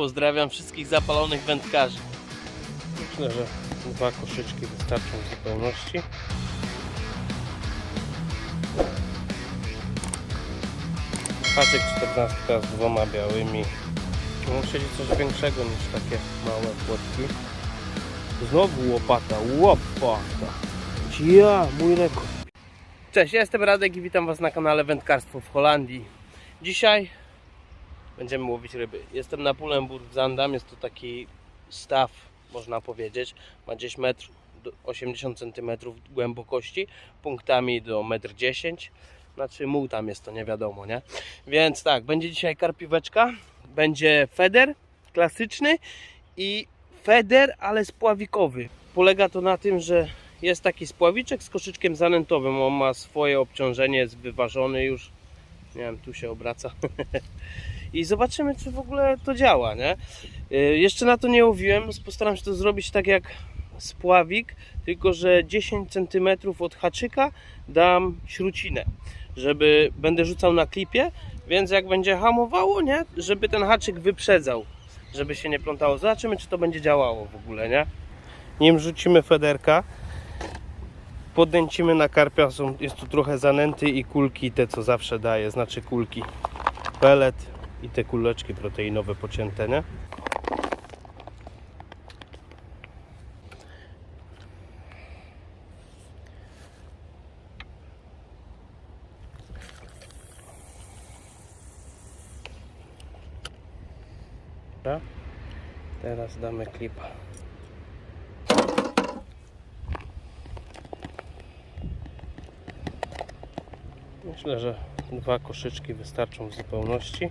Pozdrawiam wszystkich zapalonych wędkarzy. Myślę, że dwa koszyczki wystarczą w zupełności. Haczyk 14 z dwoma białymi. Mieć coś większego niż takie małe płotki. Znowu łopata, łopata. Ja, mój rekord. Cześć, ja jestem Radek i witam Was na kanale Wędkarstwo w Holandii. Dzisiaj będziemy łowić ryby. Jestem na Pulenburg w Zandam, jest to taki staw, można powiedzieć. Ma gdzieś metr, do 80 cm głębokości, punktami do 1,10 m. Znaczy muł tam jest, to nie wiadomo, nie? Więc tak, będzie dzisiaj karpiweczka, będzie feder klasyczny i feder, ale spławikowy. Polega to na tym, że jest taki spławiczek z koszyczkiem zanętowym. On ma swoje obciążenie, jest wyważony już. Nie wiem, tu się obraca. I zobaczymy, czy w ogóle to działa, nie? Yy, Jeszcze na to nie łowiłem. Postaram się to zrobić tak jak spławik, tylko że 10 cm od haczyka dam śrucinę, żeby będę rzucał na klipie, więc jak będzie hamowało, nie? Żeby ten haczyk wyprzedzał, żeby się nie plątało. Zobaczymy, czy to będzie działało w ogóle, nie? Nim rzucimy federka, podęcimy na karpia, są, jest tu trochę zanęty i kulki, te co zawsze daje, znaczy kulki, pelet i te kuleczki proteinowe pocięte, nie? Teraz damy klipa. Myślę, że dwa koszyczki wystarczą w zupełności.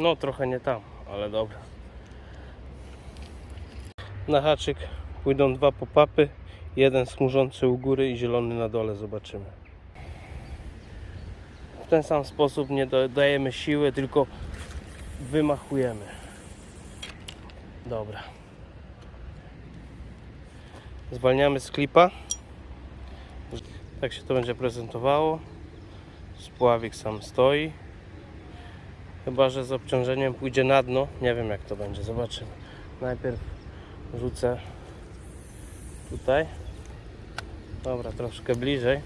No, trochę nie tam, ale dobra. Na haczyk pójdą dwa popapy, jeden smużący u góry i zielony na dole, zobaczymy. W ten sam sposób nie dodajemy siły, tylko wymachujemy. Dobra. Zwalniamy z klipa. Tak się to będzie prezentowało. Spławik sam stoi. Chyba, że z obciążeniem pójdzie na dno. Nie wiem jak to będzie, zobaczymy. Najpierw rzucę tutaj. Dobra, troszkę bliżej.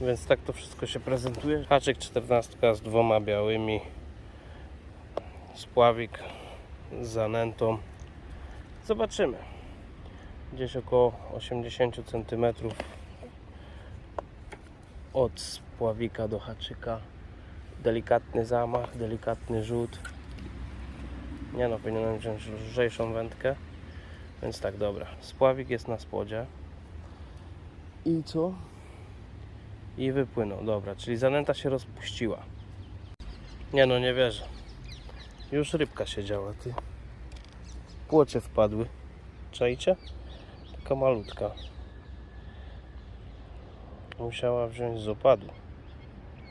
Więc tak to wszystko się prezentuje. Haczyk 14 z dwoma białymi. Spławik z zanętą. Zobaczymy. Gdzieś około 80 cm od spławika do haczyka. Delikatny zamach, delikatny rzut. Nie no, powinienem wziąć lżejszą wędkę. Więc tak, dobra. Spławik jest na spodzie. I co? I wypłynął. Dobra, czyli zanęta się rozpuściła. Nie no, nie wierzę. Już rybka siedziała, ty. Płocie wpadły. Czajcie? Taka malutka. Musiała wziąć z opadu.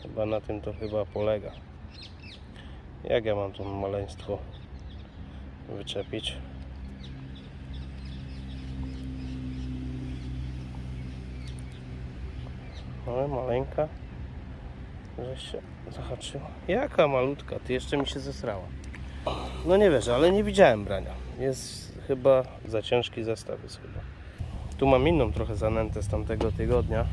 Chyba na tym to chyba polega. Jak ja mam to maleństwo wyczepić? Ale maleńka, że się zahaczyła. Jaka malutka, ty jeszcze mi się zesrała. No nie wierzę, ale nie widziałem brania. Jest chyba za ciężki zestaw jest chyba. Tu mam inną trochę zanętę z tamtego tygodnia.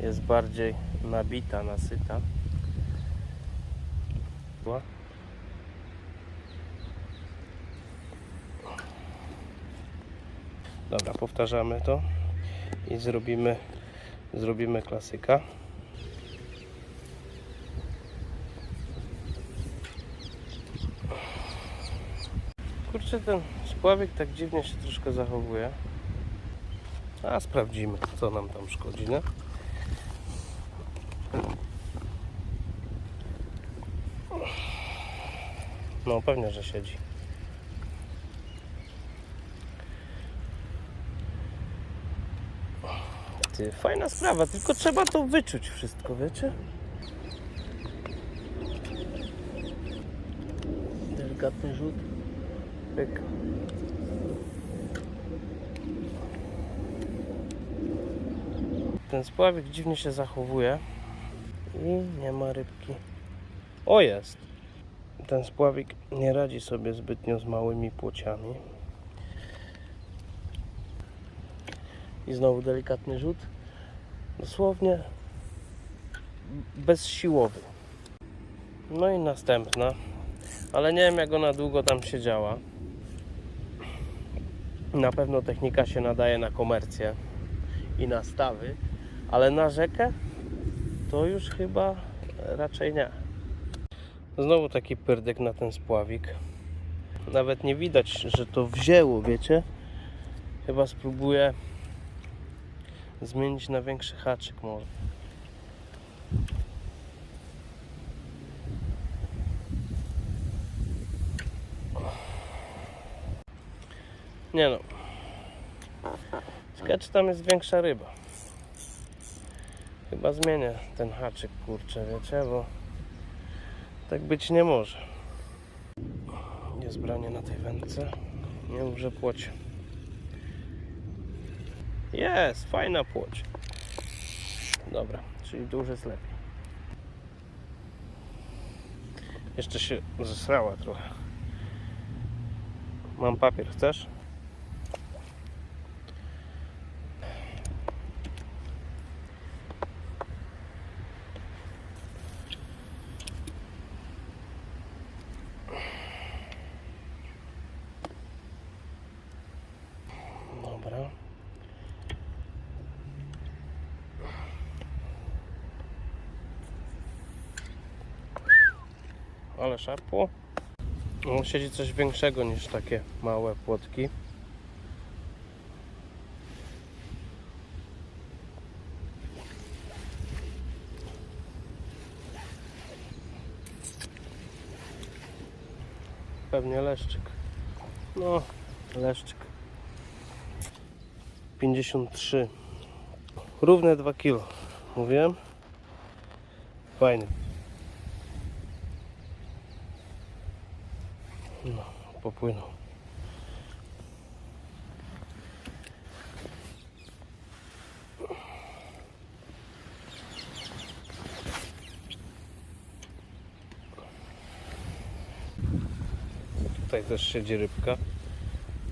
Jest bardziej nabita, nasyta. Dobra, powtarzamy to i zrobimy zrobimy klasyka. Kurczę, ten spławik tak dziwnie się troszkę zachowuje. A sprawdzimy, co nam tam szkodzi, nie? No, pewnie, że siedzi. Ty, fajna sprawa, tylko trzeba to wyczuć wszystko, wiecie? delikatny rzut. Pyk. Ten spławik dziwnie się zachowuje i nie ma rybki. O jest! Ten spławik nie radzi sobie zbytnio z małymi płociami. I znowu delikatny rzut. Dosłownie bezsiłowy. No i następna. Ale nie wiem jak ona długo tam siedziała. Na pewno technika się nadaje na komercję i na stawy, ale na rzekę to już chyba raczej nie. Znowu taki pyrdek na ten spławik. Nawet nie widać, że to wzięło, wiecie? Chyba spróbuję zmienić na większy haczyk może. Nie no. Ciekawe czy tam jest większa ryba. Chyba zmienię ten haczyk, kurczę, wiecie, bo tak być nie może. Jest branie na tej wędce. Nie że płoć. Jest, fajna płoć. Dobra, czyli duży jest lepiej. Jeszcze się zesrała trochę. Mam papier, chcesz? Dobra. Ale szarpło. No, siedzi coś większego niż takie małe płotki. Pewnie leszczyk. No, leszczyk. 53. Równe 2 kg. Mówiłem? Fajny. No, popłynął. Tutaj też siedzi rybka.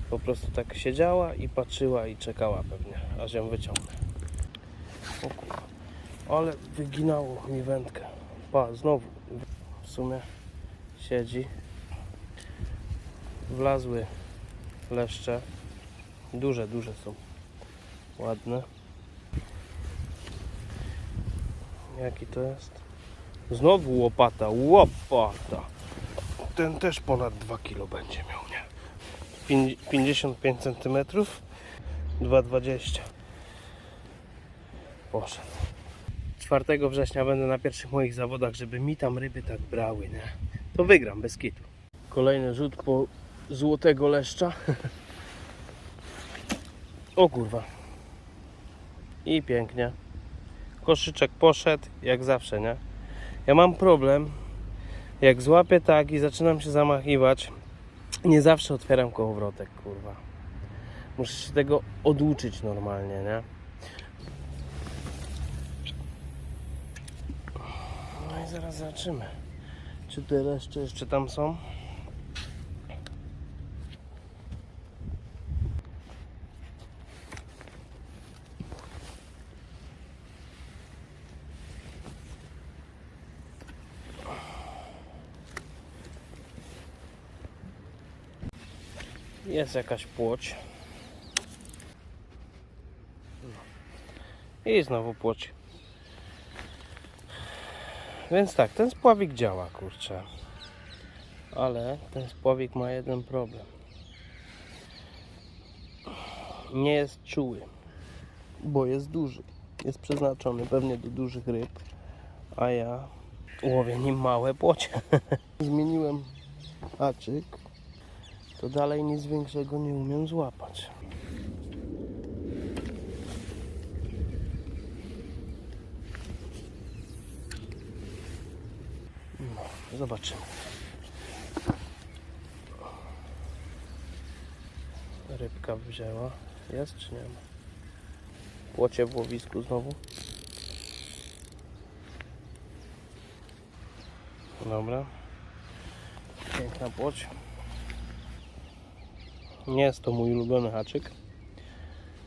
Po prostu tak siedziała i patrzyła i czekała pewnie, aż ją wyciągnę. O kurwa. Ale wyginało mi wędkę. Pa, znowu. W sumie siedzi. Wlazły leszcze. Duże, duże są. Ładne. Jaki to jest? Znowu łopata. Łopata. Ten też ponad 2 kg będzie miał, nie? Pięć- 55 cm 2,20 poszedł 4 września będę na pierwszych moich zawodach żeby mi tam ryby tak brały nie? to wygram bez kitu kolejny rzut po złotego leszcza o kurwa i pięknie koszyczek poszedł jak zawsze nie ja mam problem jak złapię tak i zaczynam się zamachiwać nie zawsze otwieram kołowrotek, kurwa. Muszę się tego oduczyć normalnie, nie? No i zaraz zobaczymy, czy te leszcze jeszcze tam są. Jest jakaś płoć. I znowu płoć. Więc tak, ten spławik działa, kurczę. Ale ten spławik ma jeden problem. Nie jest czuły, bo jest duży. Jest przeznaczony pewnie do dużych ryb, a ja łowię nim małe płocie. Zmieniłem haczyk to dalej nic większego nie umiem złapać. No, zobaczymy. Rybka wzięła. Jest czy nie ma? Płocie w łowisku znowu. Dobra. Piękna płoć. Nie jest to mój ulubiony haczyk,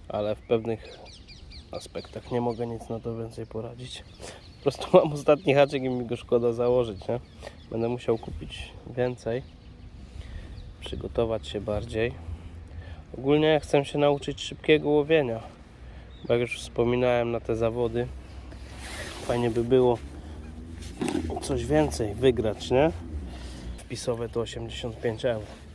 ale w pewnych aspektach nie mogę nic na to więcej poradzić. Po prostu mam ostatni haczyk i mi go szkoda założyć, nie? Będę musiał kupić więcej, przygotować się bardziej. Ogólnie ja chcę się nauczyć szybkiego łowienia, bo jak już wspominałem na te zawody, fajnie by było coś więcej wygrać, nie? Wpisowe to 85 euro.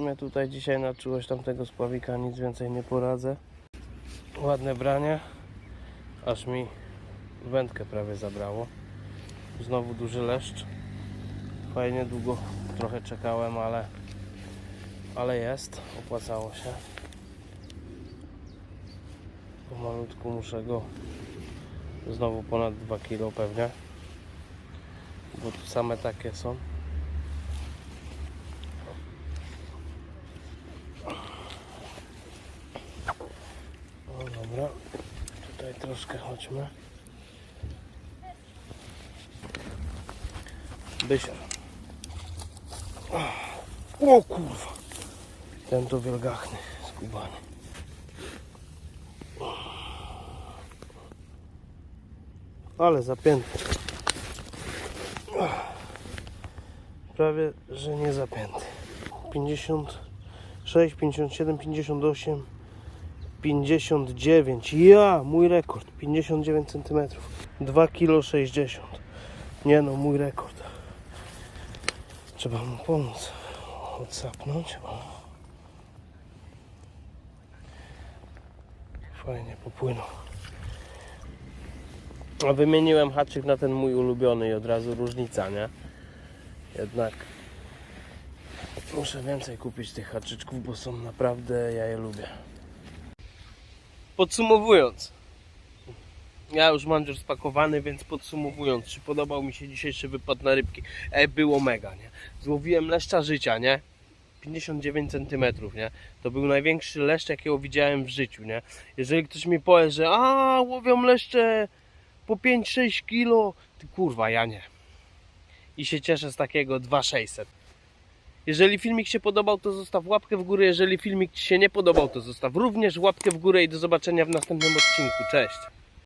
Sumie tutaj dzisiaj na czułość tamtego spławika nic więcej nie poradzę. Ładne branie, aż mi wędkę prawie zabrało. Znowu duży leszcz. Fajnie długo trochę czekałem, ale, ale jest. Opłacało się. Pomalutku muszę go znowu ponad 2 kg pewnie. Bo same takie są. O dobra, tutaj troszkę chodźmy. Bysior. O kurwa. Ten to wielgachny, skubany. Ale zapięty. Prawie, że nie zapięty. 56, 57, 58, 59. Ja, mój rekord. 59 cm. 2 kg 60. Nie no, mój rekord. Trzeba mu pomóc. Odsapnąć. O. Fajnie popłynął. A wymieniłem haczyk na ten mój ulubiony i od razu różnica, nie? Jednak muszę więcej kupić tych haczyczków, bo są naprawdę, ja je lubię. Podsumowując, ja już mam już spakowany, więc podsumowując, czy podobał mi się dzisiejszy wypad na rybki? E, było mega, nie? Złowiłem leszcza życia, nie? 59 cm, nie? To był największy leszcz, jakiego widziałem w życiu, nie? Jeżeli ktoś mi powie, że a łowią leszcze po 5-6 kilo, ty kurwa, ja nie. I się cieszę z takiego 2600. Jeżeli filmik się podobał, to zostaw łapkę w górę. Jeżeli filmik Ci się nie podobał, to zostaw również łapkę w górę i do zobaczenia w następnym odcinku. Cześć!